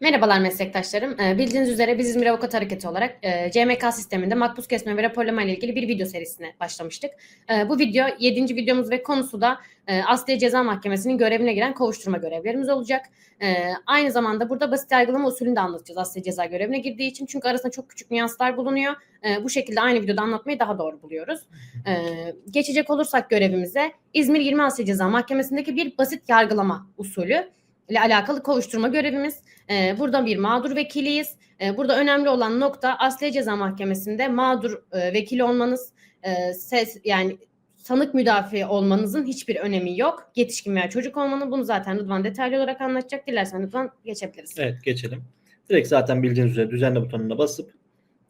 Merhabalar meslektaşlarım. Ee, Bildiğiniz üzere biz İzmir Avukat Hareketi olarak e, CMK sisteminde makbuz kesme ve raporlama ile ilgili bir video serisine başlamıştık. E, Bu video 7. videomuz ve konusu da e, Asliye Ceza Mahkemesi'nin görevine giren kovuşturma görevlerimiz olacak. E, Aynı zamanda burada basit yargılama usulünü de anlatacağız Asliye Ceza görevine girdiği için. Çünkü arasında çok küçük nüanslar bulunuyor. Bu şekilde aynı videoda anlatmayı daha doğru buluyoruz. Geçecek olursak görevimize İzmir 20 Asliye Ceza Mahkemesi'ndeki bir basit yargılama usulü ile alakalı kovuşturma görevimiz. Ee, burada bir mağdur vekiliyiz. Ee, burada önemli olan nokta Asliye Ceza Mahkemesi'nde mağdur e, vekil olmanız, e, ses yani sanık müdafi olmanızın hiçbir önemi yok. Yetişkin veya çocuk olmanın bunu zaten Rıdvan detaylı olarak anlatacak. Dilersen Rıdvan geçebiliriz. Evet geçelim. Direkt zaten bildiğiniz üzere düzenle butonuna basıp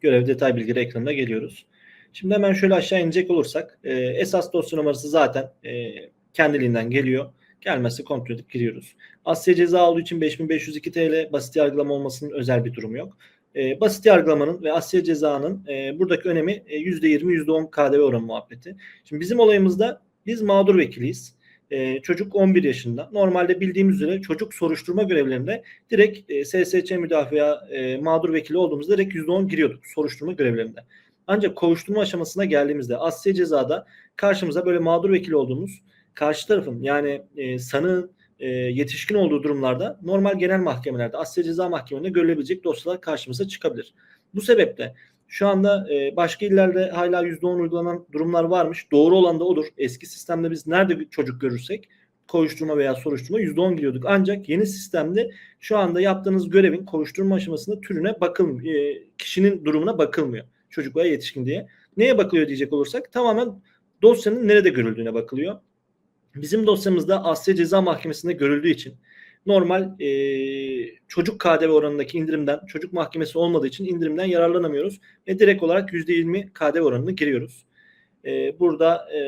görev detay bilgileri ekranına geliyoruz. Şimdi hemen şöyle aşağı inecek olursak e, esas dosya numarası zaten e, kendiliğinden geliyor. Gelmezse kontrol edip giriyoruz. Asya ceza olduğu için 5502 TL basit yargılama olmasının özel bir durumu yok. E, basit yargılamanın ve Asya cezanın e, buradaki önemi e, %20 %10 KDV oranı muhabbeti. Şimdi bizim olayımızda biz mağdur vekiliyiz. E, çocuk 11 yaşında. Normalde bildiğimiz üzere çocuk soruşturma görevlerinde direkt e, SSC müdafaa e, mağdur vekili olduğumuzda direkt %10 giriyorduk soruşturma görevlerinde. Ancak kovuşturma aşamasına geldiğimizde Asya cezada karşımıza böyle mağdur vekili olduğumuz karşı tarafın yani e, sanığın e, yetişkin olduğu durumlarda normal genel mahkemelerde Asya Ceza Mahkemesi'nde görülebilecek dosyalar karşımıza çıkabilir. Bu sebeple şu anda e, başka illerde hala %10 uygulanan durumlar varmış. Doğru olan da odur. Eski sistemde biz nerede bir çocuk görürsek koşturma veya soruşturma %10 giriyorduk. Ancak yeni sistemde şu anda yaptığınız görevin koşturma aşamasında türüne bakılmıyor. E, kişinin durumuna bakılmıyor. Çocuk veya yetişkin diye. Neye bakılıyor diyecek olursak tamamen dosyanın nerede görüldüğüne bakılıyor. Bizim dosyamızda Asya Ceza Mahkemesi'nde görüldüğü için normal e, çocuk KDV oranındaki indirimden çocuk mahkemesi olmadığı için indirimden yararlanamıyoruz ve direkt olarak %20 KDV oranını giriyoruz. E, burada e,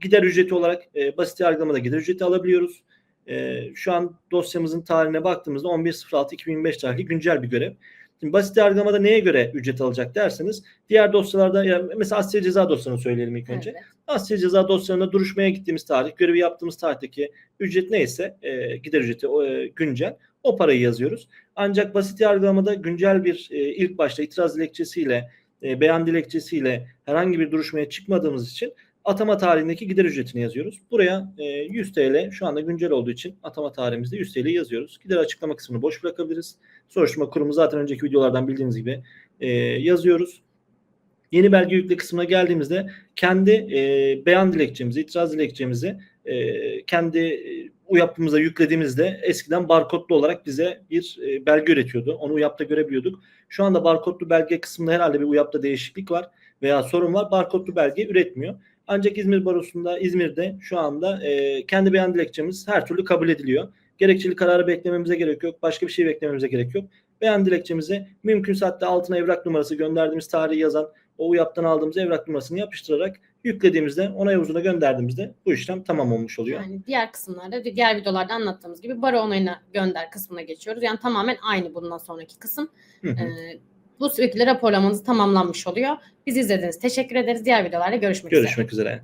gider ücreti olarak e, basit yargılamada gider ücreti alabiliyoruz. E, şu an dosyamızın tarihine baktığımızda 11.06.2025 tarihli güncel bir görev. Şimdi basit yargılamada neye göre ücret alacak derseniz diğer dosyalarda yani mesela Asya Ceza dosyanı söyleyelim ilk önce. Evet. Asya Ceza dosyalarında duruşmaya gittiğimiz tarih, görevi yaptığımız tarihteki ücret neyse e, gider ücreti e, güncel o parayı yazıyoruz. Ancak basit yargılamada güncel bir e, ilk başta itiraz dilekçesiyle e, beyan dilekçesiyle herhangi bir duruşmaya çıkmadığımız için atama tarihindeki gider ücretini yazıyoruz. Buraya e, 100 TL şu anda güncel olduğu için atama tarihimizde 100 TL yazıyoruz. Gider açıklama kısmını boş bırakabiliriz. Soruşturma kurumu zaten önceki videolardan bildiğiniz gibi e, yazıyoruz. Yeni belge yükle kısmına geldiğimizde kendi e, beyan dilekçemizi, itiraz dilekçemizi e, kendi e, UYAP'ımıza yüklediğimizde eskiden barkodlu olarak bize bir e, belge üretiyordu. Onu UYAP'ta görebiliyorduk. Şu anda barkodlu belge kısmında herhalde bir UYAP'ta değişiklik var veya sorun var. Barkodlu belge üretmiyor. Ancak İzmir Barosu'nda, İzmir'de şu anda e, kendi beyan dilekçemiz her türlü kabul ediliyor. Gerekçeli kararı beklememize gerek yok. Başka bir şey beklememize gerek yok. Beyan dilekçemizi mümkünse hatta altına evrak numarası gönderdiğimiz tarihi yazan o UYAP'tan aldığımız evrak numarasını yapıştırarak yüklediğimizde onay havuzuna gönderdiğimizde bu işlem tamam olmuş oluyor. Yani diğer kısımlarda diğer videolarda anlattığımız gibi baro onayına gönder kısmına geçiyoruz. Yani tamamen aynı bundan sonraki kısım. Hı hı. Ee, bu şekilde raporlamanız tamamlanmış oluyor. Bizi izlediğiniz teşekkür ederiz. Diğer videolarda görüşmek üzere. Görüşmek üzere.